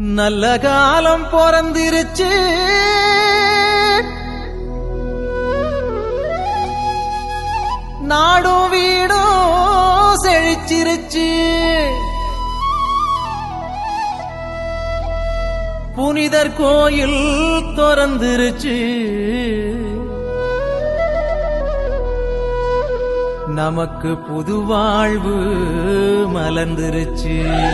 நல்ல காலம் பிறந்திருச்சு. நாடும் வீடும் செழிச்சிருச்சு. புனிதர் கோயில் திறந்துருச்சு. நமக்கு புது வாழ்வு மலர்ந்துருச்சு.